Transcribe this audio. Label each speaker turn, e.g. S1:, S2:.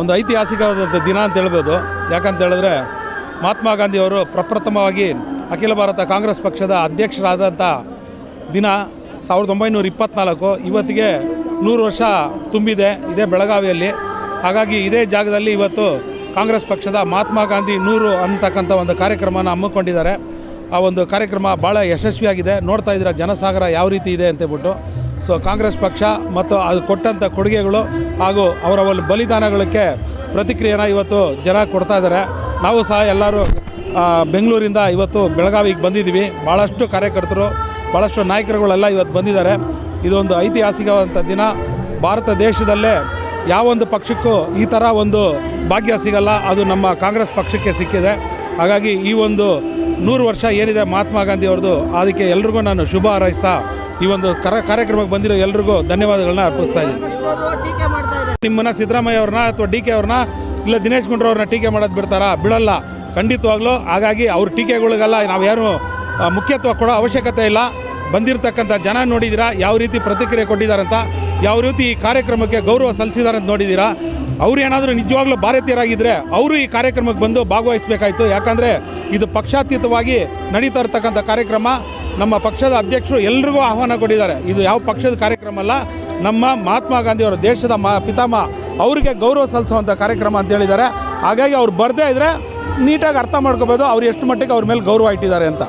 S1: ಒಂದು ಐತಿಹಾಸಿಕವಾದಂಥ ದಿನ ಅಂತ ಹೇಳ್ಬೋದು. ಯಾಕಂತ ಹೇಳಿದ್ರೆ ಮಹಾತ್ಮ ಗಾಂಧಿಯವರು ಪ್ರಪ್ರಥಮವಾಗಿ ಅಖಿಲ ಭಾರತ ಕಾಂಗ್ರೆಸ್ ಪಕ್ಷದ ಅಧ್ಯಕ್ಷರಾದಂಥ ದಿನ ಸಾವಿರದ ಒಂಬೈನೂರ ಇಪ್ಪತ್ತ್ನಾಲ್ಕು ಇವತ್ತಿಗೆ ನೂರು ವರ್ಷ ತುಂಬಿದೆ ಇದೇ ಬೆಳಗಾವಿಯಲ್ಲಿ. ಹಾಗಾಗಿ ಇದೇ ಜಾಗದಲ್ಲಿ ಇವತ್ತು ಕಾಂಗ್ರೆಸ್ ಪಕ್ಷದ ಮಹಾತ್ಮ ಗಾಂಧಿ ನೂರು ಅನ್ನತಕ್ಕಂಥ ಒಂದು ಕಾರ್ಯಕ್ರಮನ ಹಮ್ಮಿಕೊಂಡಿದ್ದಾರೆ. ಆ ಒಂದು ಕಾರ್ಯಕ್ರಮ ಭಾಳ ಯಶಸ್ವಿಯಾಗಿದೆ. ನೋಡ್ತಾ ಇದ್ದೀರ, ಜನಸಾಗರ ಯಾವ ರೀತಿ ಇದೆ ಅಂತೇಳ್ಬಿಟ್ಟು ಸೊ ಕಾಂಗ್ರೆಸ್ ಪಕ್ಷ ಮತ್ತು ಅದು ಕೊಟ್ಟಂಥ ಕೊಡುಗೆಗಳು ಹಾಗೂ ಅವರ ಒಂದು ಬಲಿದಾನಗಳಿಗೆ ಪ್ರತಿಕ್ರಿಯೆನ ಇವತ್ತು ಜನ ಕೊಡ್ತಾ ಇದ್ದಾರೆ. ನಾವು ಸಹ ಎಲ್ಲರೂ ಬೆಂಗಳೂರಿಂದ ಇವತ್ತು ಬೆಳಗಾವಿಗೆ ಬಂದಿದ್ದೀವಿ. ಭಾಳಷ್ಟು ಕಾರ್ಯಕರ್ತರು ಭಾಳಷ್ಟು ನಾಯಕರುಗಳೆಲ್ಲ ಇವತ್ತು ಬಂದಿದ್ದಾರೆ. ಇದೊಂದು ಐತಿಹಾಸಿಕವಾದಂಥ ದಿನ. ಭಾರತ ದೇಶದಲ್ಲೇ ಯಾವೊಂದು ಪಕ್ಷಕ್ಕೂ ಈ ಥರ ಒಂದು ಭಾಗ್ಯ ಸಿಗಲ್ಲ. ಅದು ನಮ್ಮ ಕಾಂಗ್ರೆಸ್ ಪಕ್ಷಕ್ಕೆ ಸಿಕ್ಕಿದೆ. ಹಾಗಾಗಿ ಈ ಒಂದು ನೂರು ವರ್ಷ ಏನಿದೆ ಮಹಾತ್ಮ ಗಾಂಧಿ ಅವ್ರದ್ದು. ಅದಕ್ಕೆ ಎಲ್ರಿಗೂ ನಾನು ಶುಭ ಹಾರೈಸ್ತಾ ಈ ಒಂದು ಕರ ಕಾರ್ಯಕ್ರಮಕ್ಕೆ ಬಂದಿರೋ ಎಲ್ರಿಗೂ ಧನ್ಯವಾದಗಳನ್ನ ಅರ್ಪಿಸ್ತಾ ಇದ್ದೀನಿ. ನಿಮ್ಮನ್ನು ಸಿದ್ದರಾಮಯ್ಯ ಅವ್ರನ್ನ ಅಥವಾ ಡಿ ಕೆ ಅವ್ರನ್ನ ಇಲ್ಲ ದಿನೇಶ್ ಗುಂಡ್ರವ್ರನ್ನ ಟೀಕೆ ಮಾಡೋದು ಬಿಡ್ತಾರಾ? ಬಿಡಲ್ಲ. ಖಂಡಿತವಾಗ್ಲೂ. ಹಾಗಾಗಿ ಅವ್ರ ಟೀಕೆಗಳಿಗೆಲ್ಲ ನಾವು ಯಾರು ಮುಖ್ಯತ್ವ ಕೊಡೋ ಅವಶ್ಯಕತೆ ಇಲ್ಲ. ಬಂದಿರತಕ್ಕಂಥ ಜನ ನೋಡಿದ್ದೀರಾ? ಯಾವ ರೀತಿ ಪ್ರತಿಕ್ರಿಯೆ ಕೊಟ್ಟಿದ್ದಾರಂತ? ಯಾವ ರೀತಿ ಈ ಕಾರ್ಯಕ್ರಮಕ್ಕೆ ಗೌರವ ಸಲ್ಲಿಸಿದ್ದಾರೆ ಅಂತ ನೋಡಿದ್ದೀರಾ? ಅವ್ರು ಏನಾದರೂ ನಿಜವಾಗ್ಲೂ ಭಾರತೀಯರಾಗಿದ್ದರೆ ಅವರು ಈ ಕಾರ್ಯಕ್ರಮಕ್ಕೆ ಬಂದು ಭಾಗವಹಿಸಬೇಕಾಯಿತು. ಯಾಕಂದರೆ ಇದು ಪಕ್ಷಾತೀತವಾಗಿ ನಡೀತಾ ಇರ್ತಕ್ಕಂಥ ಕಾರ್ಯಕ್ರಮ. ನಮ್ಮ ಪಕ್ಷದ ಅಧ್ಯಕ್ಷರು ಎಲ್ರಿಗೂ ಆಹ್ವಾನ ಕೊಟ್ಟಿದ್ದಾರೆ. ಇದು ಯಾವ ಪಕ್ಷದ ಕಾರ್ಯಕ್ರಮ ಅಲ್ಲ, ನಮ್ಮ ಮಹಾತ್ಮ ಗಾಂಧಿಯವರ ದೇಶದ ಮಾ, ಪಿತಾಮಹ ಅವರಿಗೆ ಗೌರವ ಸಲ್ಲಿಸುವಂಥ ಕಾರ್ಯಕ್ರಮ ಅಂತ ಹೇಳಿದ್ದಾರೆ. ಹಾಗಾಗಿ ಅವ್ರು ಬರದೇ ಇದ್ದರೆ ನೀಟಾಗಿ ಅರ್ಥ ಮಾಡ್ಕೋಬೋದು, ಅವ್ರು ಎಷ್ಟು ಮಟ್ಟಿಗೆ ಅವ್ರ ಮೇಲೆ ಗೌರವ ಇಟ್ಟಿದ್ದಾರೆ ಅಂತ.